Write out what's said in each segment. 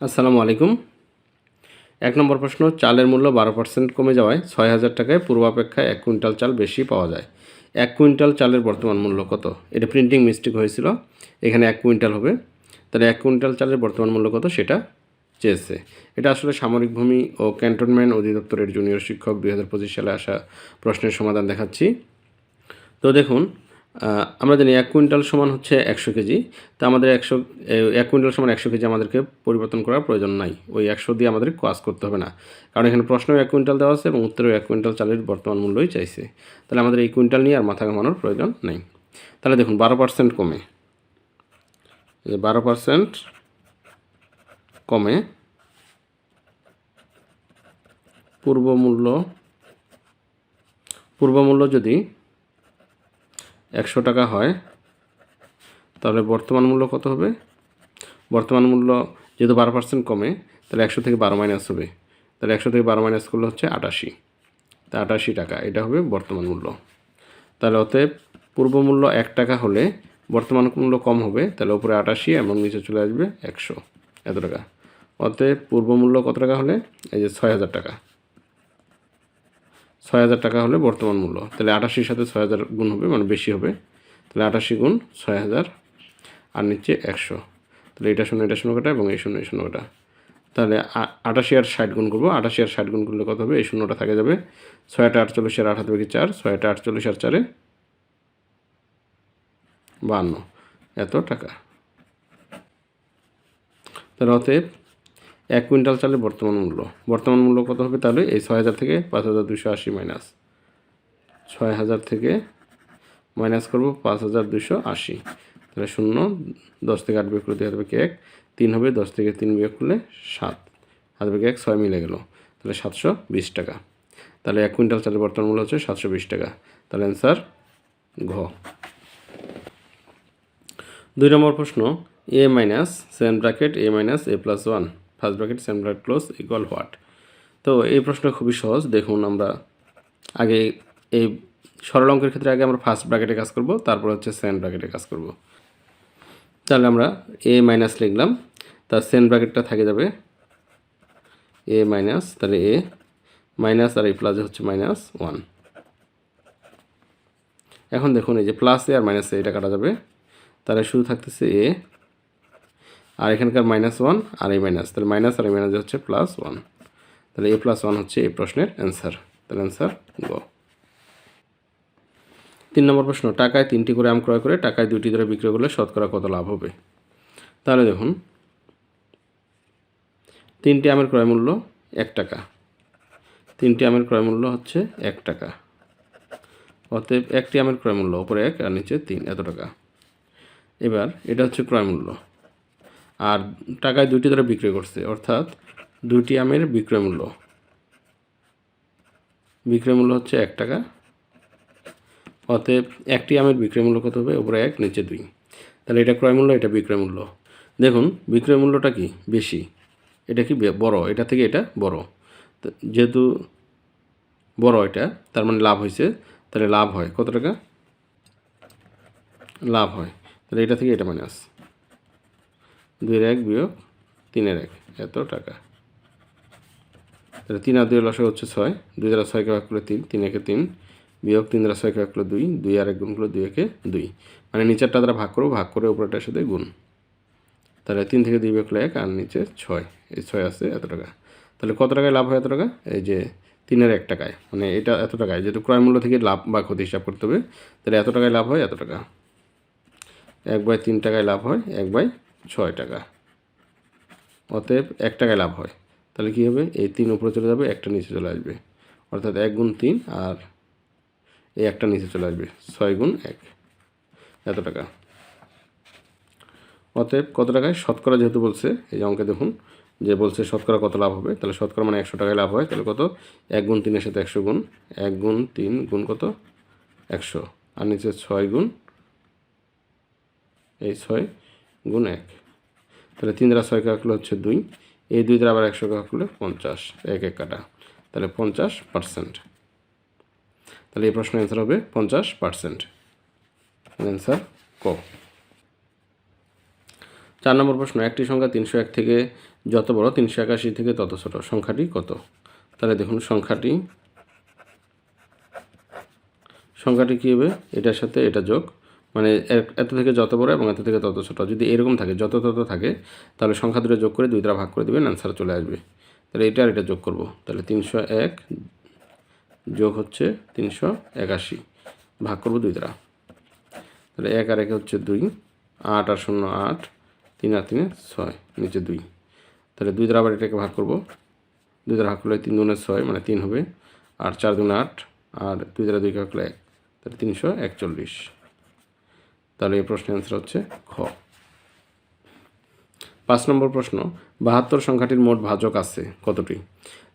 আসসালামু আলাইকুম। এক নম্বর প্রশ্ন, চালের মূল্য বারো পার্সেন্ট কমে যাওয়ায় ছয় হাজার টাকায় পূর্বাপেক্ষায় এক কুইন্টাল চাল বেশি পাওয়া যায়। এক কুইন্টাল চালের বর্তমান মূল্য কত? এটা প্রিন্টিং মিস্টেক হয়েছিল। এখানে এক কুইন্টাল হবে। তাহলে এক কুইন্টাল চালের বর্তমান মূল্য কত? সেটা চেয়েছে। এটা আসলে সামরিক ভূমি ও ক্যান্টনমেন্ট অধিদপ্তরের জুনিয়র শিক্ষক দুই হাজার পঁচিশ সালে আসা প্রশ্নের সমাধান দেখাচ্ছি। তো দেখুন আমরা জানি এক কুইন্টাল সমান হচ্ছে একশো কেজি। তা আমাদের একশো এক কুইন্টাল সমান একশো কেজি আমাদেরকে পরিবর্তন করার প্রয়োজন নাই। ওই একশো দিয়ে আমাদের কাজ করতে হবে না। কারণ এখানে প্রশ্নেও এক কুইন্টাল দেওয়া আছে এবং উত্তরেও এক কুইন্টাল চালের বর্তমান মূল্যই চাইছে। তাহলে আমাদের এই কুইন্টাল নিয়ে আর মাথা ঘামানোর প্রয়োজন নেই। তাহলে দেখুন, বারো পার্সেন্ট কমে। বারো পার্সেন্ট কমে। পূর্ব মূল্য পূর্ব মূল্য যদি একশো টাকা হয়। তাহলে বর্তমান মূল্য কত হবে? বর্তমান মূল্য যেহেতু বারো পার্সেন্ট কমে, তাহলে একশো থেকে বারো মাইনাস হবে। তাহলে একশো থেকে বারো মাইনাস করলে হচ্ছে আটাশি। তা আটাশি টাকা, এটা হবে বর্তমান মূল্য। তাহলে অতএব পূর্ব মূল্য এক টাকা হলে বর্তমান মূল্য কম হবে, তাহলে উপরে আটাশি এবং নিচে চলে আসবে একশো। এত টাকা। অতএব পূর্ব মূল্য কত টাকা হলে? এই যে ছয় হাজার টাকা। ছয় হাজার টাকা হলে বর্তমান মূল্য। তাহলে আটাশির সাথে ছয় হাজার গুণ হবে মানে বেশি হবে। তাহলে আটাশি গুণ ছয় হাজার, আর নিচে একশো। তাহলে এটা শূন্য এটা শূন্য কাটা এবং এই শূন্য এই শূন্য কাটা তাহলে আটাশি আর ষাট গুণ করব। আটাশি আর ষাট গুণ করলে কত হবে? এই শূন্যটা থাকে যাবে। ছয়টা আটচল্লিশ আর আট হাতে বাকি চার, ছয়টা আটচল্লিশ আর চারে বান্ন। এত টাকা। তাহলে অতএব এক কুইন্টাল চালের বর্তমান মূল্য। বর্তমান মূল্য কত হবে তাহলে? এই ছয় হাজার থেকে পাঁচ হাজার দুশো আশি মাইনাস ছয় হাজার থেকে মাইনাস করব পাঁচ হাজার দুশো আশি। তাহলে শূন্য, দশ থেকে আট বিয়োগ করলে দুই হাত এক। তিন হবে দশ থেকে তিন বিয়োগ করলে সাত। হাত থেকে এক, ছয় মিলে গেল। তাহলে সাতশো বিশ টাকা। তাহলে এক কুইন্টাল চালের বর্তমান মূল্য হচ্ছে সাতশো বিশ টাকা। তাহলে অ্যান্সার ঘ। দুই নম্বর প্রশ্ন A minus seven bracket A minus A plus one first bracket seven bracket, close equal what তো এই প্রশ্ন খুবই সহজ। দেখুন আমরা আগে এই সরল অঙ্কের ক্ষেত্রে আগে আমরা ফার্স্ট ব্র্যাকেটে কাজ করব, তারপর হচ্ছে সেকেন্ড ব্র্যাকেটে কাজ করব। তাহলে আমরা এ মাইনাস লিখলাম, তার সেকেন্ড ব্র্যাকেটটা থাকে যাবে এ মাইনাস তাহলে এ মাইনাস আর এই প্লাসে হচ্ছে মাইনাস ওয়ান এখন দেখুন এই যে প্লাস আর মাইনাস এটা কাটা যাবে। তাহলে শুধু থাকতেছে এ আর এখানকার মাইনাস ওয়ান আর এই মাইনাস তাহলে মাইনাস আর এই মাইনাস হচ্ছে প্লাস ওয়ান তাহলে এ প্লাস ওয়ান হচ্ছে এই প্রশ্নের অ্যান্সার তাহলে অ্যান্সার গ তিন নম্বর প্রশ্ন, টাকায় তিনটি করে আম ক্রয় করে টাকায় দুইটি ধরে বিক্রয় করলে শতকরা কত লাভ হবে? তাহলে দেখুন, তিনটি আমের ক্রয় মূল্য এক টাকা। তিনটি আমের ক্রয় মূল্য হচ্ছে এক টাকা। অতএব একটি আমের ক্রয় মূল্য, ওপরে এক আর নিচে তিন, এত টাকা। এবার এটা হচ্ছে ক্রয় মূল্য। আর টাকায় দুটি ধরে বিক্রয় করছে, অর্থাৎ দুটি আমের বিক্রয় মূল্য। বিক্রয় মূল্য হচ্ছে এক টাকা। অতএব একটি আমের বিক্রয় মূল্য কত হবে? উপরে এক, নিচে দুই। তাহলে এটা ক্রয় মূল্য, এটা বিক্রয় মূল্য। দেখুন, বিক্রয় মূল্যটা কি? বেশি। এটা কি বড়? এটা থেকে এটা বড়। যেহেতু বড় এটা, তার মানে লাভ হয়েছে, তাহলে লাভ হয়। কত টাকা? লাভ হয়। তাহলে এটা থেকে এটা মানে মাইনাস দুইয়ের এক বিয়োগ তিনের এক। এত টাকা। তাহলে তিন আর দুই লসে হচ্ছে ছয়। দুই দ্বারা ছয়কে ভাগ করলে তিন তিন একে তিন বিয়োগ তিন দ্বারা ছয়কে ভাগ করলে দুই দুই আর এক গুণ করলে দুই একে দুই। মানে নিচেরটা দ্বারা ভাগ করব, ভাগ করে উপরেটার সাথে গুণ। তাহলে তিন থেকে দুই বিয়োগ এক আর নিচে ছয়। এই ছয় আছে, এত টাকা। তাহলে কত টাকায় লাভ হয় এত টাকা? এই যে তিনের এক টাকায়। মানে এটা এত টাকায়। যেহেতু ক্রয় মূল্য থেকে লাভ বা ক্ষতি হিসাব করতে হবে, তাহলে এত টাকায় লাভ হয়, এত টাকা। এক বাই তিন টাকায় লাভ হয়, এক বাই ছয় টাকা। অতএব এক টাকায় লাভ হয়। তাহলে কী হবে? এই তিন উপরে চলে যাবে, একটা নিচে চলে আসবে। অর্থাৎ এক গুণ তিন আর এই একটা নিচে চলে আসবে, ছয় গুণ এক। এত টাকা। অতএব কত টাকায়? শতকরা যেহেতু বলছে, এই যে অঙ্কে দেখুন, যে বলছে শতকরা কত লাভ হবে, তাহলে শতকরা মানে একশো টাকায় লাভ হয়, তাহলে কত? এক গুণ তিনের সাথে একশো গুণ, এক গুণ তিন গুণ কত? একশো। আর নিচে ছয় গুণ, এই ছয় গুণ এক। তাহলে তিন দ্বারা ছয় কাকলে হচ্ছে দুই। এই দুই দ্বারা আবার একশো কাকলে পঞ্চাশ। এক এক কাটা। তাহলে পঞ্চাশ পার্সেন্ট। তাহলে এই প্রশ্নের অ্যান্সার হবে পঞ্চাশ পার্সেন্ট। অ্যান্সার ক? চার নম্বর প্রশ্ন, একটি সংখ্যা তিনশো এক থেকে যত বড়, তিনশো একাশি থেকে তত ছোট। সংখ্যাটি কত? তাহলে দেখুন, সংখ্যাটি সংখ্যাটি কী হবে? এটার সাথে এটা যোগ মানে এত থেকে যত বড় এবং এত থেকে তত ছোট। যদি এরকম থাকে, যত তত থাকে, তাহলে সংখ্যা দুটো যোগ করে দুই দ্বারা ভাগ করে দেবেন অ্যান্সার চলে আসবে। তাহলে এটা আর এটা যোগ করব। তাহলে তিনশো এক যোগ হচ্ছে তিনশো একাশি। ভাগ করব দুই দ্বারা তাহলে এক আর এক হচ্ছে দুই, আট আর শূন্য আট, তিন আর তিনে ছয়, নিচে দুই। তাহলে দুই দ্বারা আবার এটাকে ভাগ করব। দুই দ্বারা ভাগ করলে তিন দুগুণে ছয় মানে তিন হবে। আর চার দুগুণে আট, আর দুই দ্বারা দুই করলে এক। তাহলে তিনশো একচল্লিশ। তাহলে এই প্রশ্নের অ্যান্সার হচ্ছে খ। পাঁচ নম্বর প্রশ্ন, বাহাত্তর সংখ্যাটির মোট ভাজক আছে কতটি?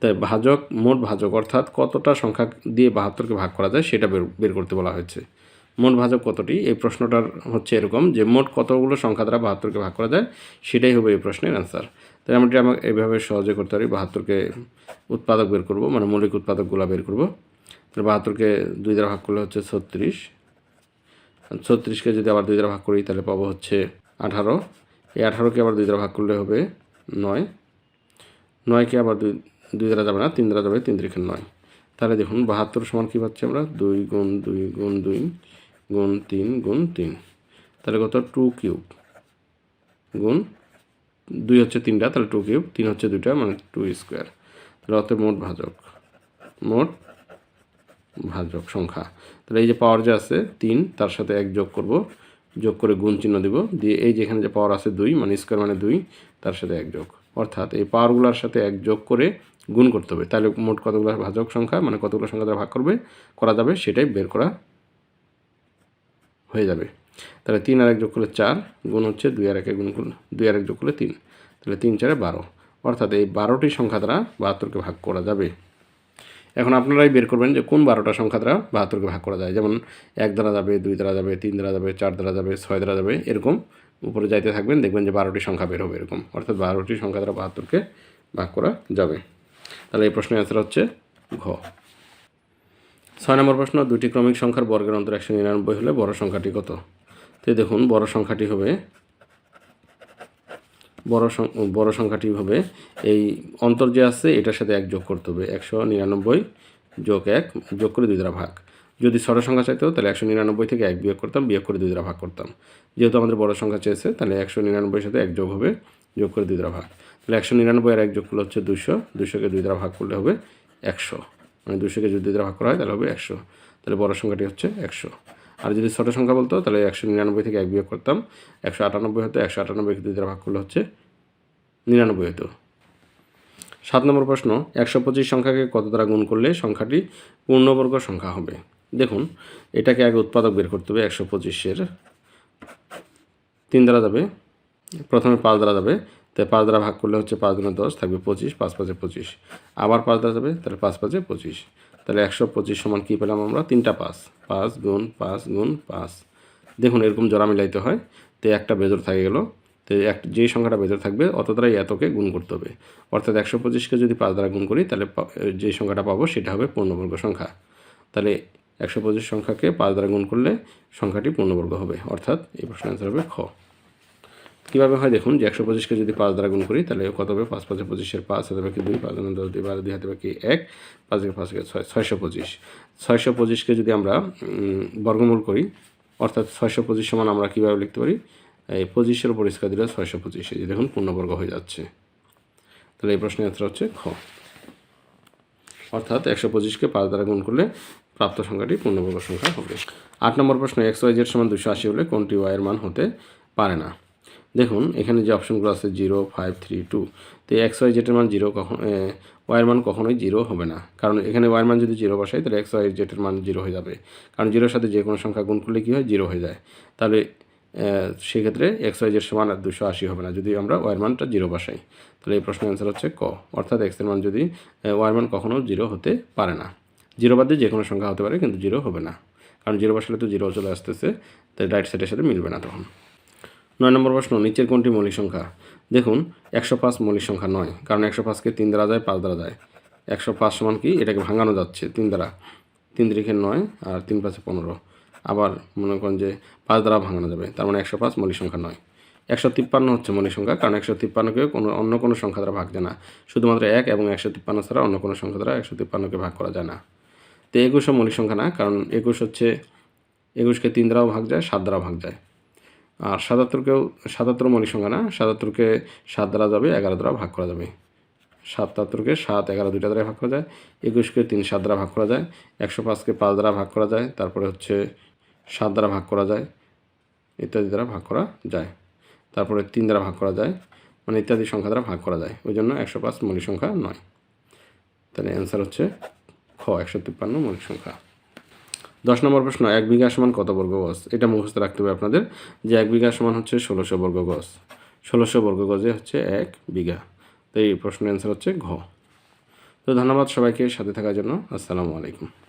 তাই ভাজক, মোট ভাজক অর্থাৎ কতটা সংখ্যা দিয়ে বাহাত্তরকে ভাগ করা যায় সেটা বের করতে বলা হয়েছে। মোট ভাজক কতটি? এই প্রশ্নটার হচ্ছে এরকম যে মোট কতগুলো সংখ্যা দ্বারা বাহাত্তরকে ভাগ করা যায় সেটাই হবে এই প্রশ্নের অ্যান্সার তাই আমরা এটা আমাকে এইভাবে সহজে করতে পারি, বাহাত্তরকে উৎপাদক বের করব মানে মৌলিক উৎপাদকগুলো বের করব। তাহলে বাহাত্তরকে দুই দ্বারা ভাগ করলে হচ্ছে ছত্রিশ। ছত্রিশকে যদি আবার দুই দ্বারা ভাগ করি, তাহলে পাবো হচ্ছে আঠারো। এই আঠারোকে আবার দুই দ্বারা ভাগ করলে হবে নয়। নয়কে আবার দুই দুই দ্বারা যাবে না, তিন দ্বারা যাবে, তিন তিরিখে নয়। তাহলে দেখুন, বাহাত্তর সমান কী পাচ্ছি আমরা? দুই গুণ দুই গুণ দুই গুণ তিন গুণ তিন। তাহলে কত? Two cube. গুণ দুই হচ্ছে তিনটা, তাহলে টু কিউব। তিন হচ্ছে দুইটা মানে টু স্কোয়ার। তাহলে অত মোট ভাজক। মোট ভাজক সংখ্যা। তাহলে এই যে পাওয়ার যে আছে, তিন, তার সাথে এক যোগ করব, যোগ করে গুণ চিহ্ন দিব। দিয়ে এই যেখানে যে পাওয়ার আছে দুই মানে স্কোয়ার মানে দুই, তার সাথে এক যোগ। অর্থাৎ এই পাওয়ারগুলোর সাথে এক যোগ করে গুণ করতে হবে। তাহলে মোট কতগুলো ভাজক সংখ্যা মানে কতগুলো সংখ্যা দ্বারা ভাগ করবে, করা যাবে, সেটাই বের করা হয়ে যাবে। তাহলে তিন আর এক যোগ করলে চার, গুণ হচ্ছে দুই আর একে গুণ করলে, দুই আর এক যোগ করলে তিন। তাহলে তিন চারে বারো। অর্থাৎ এই বারোটি সংখ্যা দ্বারা বাহাত্তরকে ভাগ করা যাবে। এখন আপনারাই বের করবেন যে কোন বারোটা সংখ্যা দ্বারা বাহাত্তরকে ভাগ করা যায়। যেমন এক দ্বারা যাবে, দুই দ্বারা যাবে, তিন দ্বারা যাবে, চার দ্বারা যাবে, ছয় দ্বারা যাবে, এরকম উপরে যাইতে থাকবেন, দেখবেন যে বারোটি সংখ্যা বের হবে এরকম। অর্থাৎ বারোটি সংখ্যা দ্বারা বাহাত্তরকে ভাগ করা যাবে। তাহলে এই প্রশ্নের অ্যান্সার হচ্ছে ঘ। ছয় নম্বর প্রশ্ন দুটি ক্রমিক সংখ্যার বর্গের অন্তর একশো নিরানব্বই হলে বড় সংখ্যাটি কত? তো দেখুন, বড় সংখ্যাটি হবে বড় বড় সংখ্যাটি হবে এই অন্তর যে আছে, এটার সাথে এক যোগ করতে হবে। একশো নিরানব্বই যোগ এক, যোগ করে দুই দ্বারা ভাগ। যদি ছোট সংখ্যা চাইতো, তাহলে একশো নিরানব্বই থেকে এক বিয়োগ করতাম, বিয়োগ করে দুই দ্বারা ভাগ করতাম। যেহেতু আমাদের বড় সংখ্যা চেয়েছে, তাহলে একশো নিরানব্বইয়ের সাথে এক যোগ হবে, যোগ করে দুই দ্বারা ভাগ। তাহলে একশো নিরানব্বই আর এক যোগ করলে হচ্ছে দুশো দুশোকে দুই দ্বারা ভাগ করলে হবে একশো। মানে দুশোকে যদি দুই দ্বারা ভাগ করা হয়, তাহলে হবে একশো। তাহলে বড় সংখ্যাটি হচ্ছে একশো। আর যদি ছোট সংখ্যা বলতো, তাহলে একশো নিরানব্বই থেকে এক বিয়োগ করতাম। একশো আটানব্বই হতো, একশো আটানব্বই দুই দ্বারা ভাগ করলে হচ্ছে নিরানব্বই হতো। সাত নম্বর প্রশ্ন, একশো পঁচিশ সংখ্যাকে কত দ্বারা গুণ করলে সংখ্যাটি পূর্ণবর্গ সংখ্যা হবে? দেখুন, এটাকে আগে উৎপাদক বের করতে হবে, একশো পঁচিশের। তিন দ্বারা যাবে, প্রথমে পাঁচ দ্বারা যাবে তাই পাঁচ দ্বারা ভাগ করলে হচ্ছে পাঁচ দুগুণে দশ, থাকবে পঁচিশ, পাঁচ পাঁচে পঁচিশ। আবার পাঁচ দ্বারা যাবে, তাহলে পাঁচ পাঁচে পঁচিশ। তাহলে একশো পঁচিশ সমান কী পেলাম আমরা? তিনটা পাঁচ। পাঁচ গুণ পাঁচ গুণ পাঁচ। দেখুন, এরকম জোড়া মিলাইতে হয়। তো একটা বেজর থাকে গেল। তো এক, যেই সংখ্যাটা বেজর থাকবে অত দ্বারাই এতকে গুণ করতে হবে। অর্থাৎ একশো পঁচিশকে যদি পাঁচ দ্বারা গুণ করি, তাহলে যে সংখ্যাটা পাবো, সেটা হবে পূর্ণবর্গ সংখ্যা। তাহলে একশো পঁচিশ সংখ্যাকে পাঁচ দ্বারা গুণ করলে সংখ্যাটি পূর্ণবর্গ হবে। অর্থাৎ এই প্রশ্নের অ্যান্সার হবে খ। কীভাবে হয় দেখুন, যে একশো পঁচিশকে যদি পাঁচ দ্বারা গুণ করি, তাহলে কত হবে? পাঁচ পাঁচে পঁচিশের পাঁচ হাতে বাকি দুই, পাঁচ দুগুণে দশ দুই, বারো দুই, হাতে বাকি এক, পাঁচ থেকে পাঁচ ছয়, ছয়শো পঁচিশ। ছয়শো পঁচিশকে যদি আমরা বর্গমূল করি, অর্থাৎ ছয়শো পঁচিশ সমান আমরা কীভাবে লিখতে পারি? এই পঁচিশের উপর স্কোয়ার দিলে ছয়শো পঁচিশ যে দেখুন, পূর্ণবর্গ হয়ে যাচ্ছে। তাহলে এই প্রশ্নের অ্যান্সার হচ্ছে খ। অর্থাৎ একশো পঁচিশকে পাঁচ দ্বারা গুণ করলে প্রাপ্ত সংখ্যাটি পূর্ণবর্গ সংখ্যা হবে। আট নম্বর প্রশ্ন, এক্স ওয়াই জেড সমান দুশো আশি হলে কোনটি ওয়াইয়ের মান হতে পারে না? দেখুন, এখানে যে অপশনগুলো আছে জিরো, ফাইভ, থ্রি, টু, তো এক্স, ওয়াই জেটের মান জিরো কখন ওয়াইয়ের মান কখনোই জিরো হবে না। কারণ এখানে ওয়াইয়ের মান যদি জিরো বসাই, তাহলে এক্স, ওয়াই জেটের মান জিরো হয়ে যাবে। কারণ জিরোর সাথে যে কোনো সংখ্যা গুণ করলে কী হয়? জিরো হয়ে যায়। তাহলে সেক্ষেত্রে এক্স, ওয়াই, জেড সমান আর দুশো আশি হবে না যদি আমরা ওয়াইয়ের মানটা জিরো বসাই। তাহলে এই প্রশ্নের অ্যান্সার হচ্ছে ক। অর্থাৎ এক্সের মান যদি ওয়াইয়ের মান কখনও জিরো হতে পারে না। জিরো বাদে যে কোনো সংখ্যা হতে পারে, কিন্তু জিরো হবে না। কারণ জিরো বসালে তো জিরো চলে আসতেছে তাই রাইট সাইডের সাথে মিলবে না তখন। নয় নম্বর প্রশ্ন, নিচের কোনটি মৌলিক সংখ্যা? দেখুন, একশো পাঁচ মৌলিক সংখ্যা নয়, কারণ একশো পাঁচকে তিন দ্বারা যায়, পাঁচ দ্বারা যায়। একশো পাঁচ সমান কি? এটাকে ভাঙানো যাচ্ছে, তিন দ্বারা। তিন তিরিখে নয় আর তিন পাঁচে পনেরো। আবার মনে করেন যে পাঁচ দ্বারা ভাঙানো যাবে, তার মানে একশো পাঁচ মৌলিক সংখ্যা নয়। একশো তিপ্পান্ন হচ্ছে মৌলিক সংখ্যা, কারণ একশো তিপ্পান্নকে কোনো অন্য কোনো সংখ্যা দ্বারা ভাগ যায় না। শুধুমাত্র এক এবং একশো তিপ্পান্ন ছাড়া অন্য কোনো সংখ্যা দ্বারা একশো তিপ্পান্নকে ভাগ করা যায় না। তো একুশও মৌলিক সংখ্যা না, কারণ একুশ হচ্ছে, একুশকে তিন দ্বারাও ভাগ যায়, সাত দ্বারা ভাগ যায়। আর সাতাত্তরকেও, সাতাত্তর মৌলিক সংখ্যা না? সাতাত্তরকে সাত দ্বারা যাবে, এগারো দ্বারা ভাগ করা যাবে। সাতাত্তরকে সাত, এগারো দুইটা দ্বারা ভাগ করা যায়। একুশকে তিন, সাত দ্বারা ভাগ করা যায়। একশো পাঁচকে পাঁচ দ্বারা ভাগ করা যায়। তারপরে হচ্ছে সাত দ্বারা ভাগ করা যায়। ইত্যাদি দ্বারা ভাগ করা যায়। তারপরে তিন দ্বারা ভাগ করা যায়। মানে ইত্যাদি সংখ্যা দ্বারা ভাগ করা যায়। ওই জন্য একশো পাঁচ মৌলিক সংখ্যা নয়। তাহলে অ্যান্সার হচ্ছে খ, একশো তিপ্পান্ন মৌলিক সংখ্যা। দশ নম্বর প্রশ্ন, এক বিঘা সমান কত বর্গ গজ? এটা মুখস্থ রাখতে হবে আপনাদের যে এক বিঘা সমান হচ্ছে ষোলোশো বর্গ গজ। ষোলোশো বর্গ গজে হচ্ছে এক বিঘা। তো এই প্রশ্নের অ্যান্সার হচ্ছে ঘ। তো ধন্যবাদ সবাইকে সাথে থাকার জন্য। আসসালামু আলাইকুম।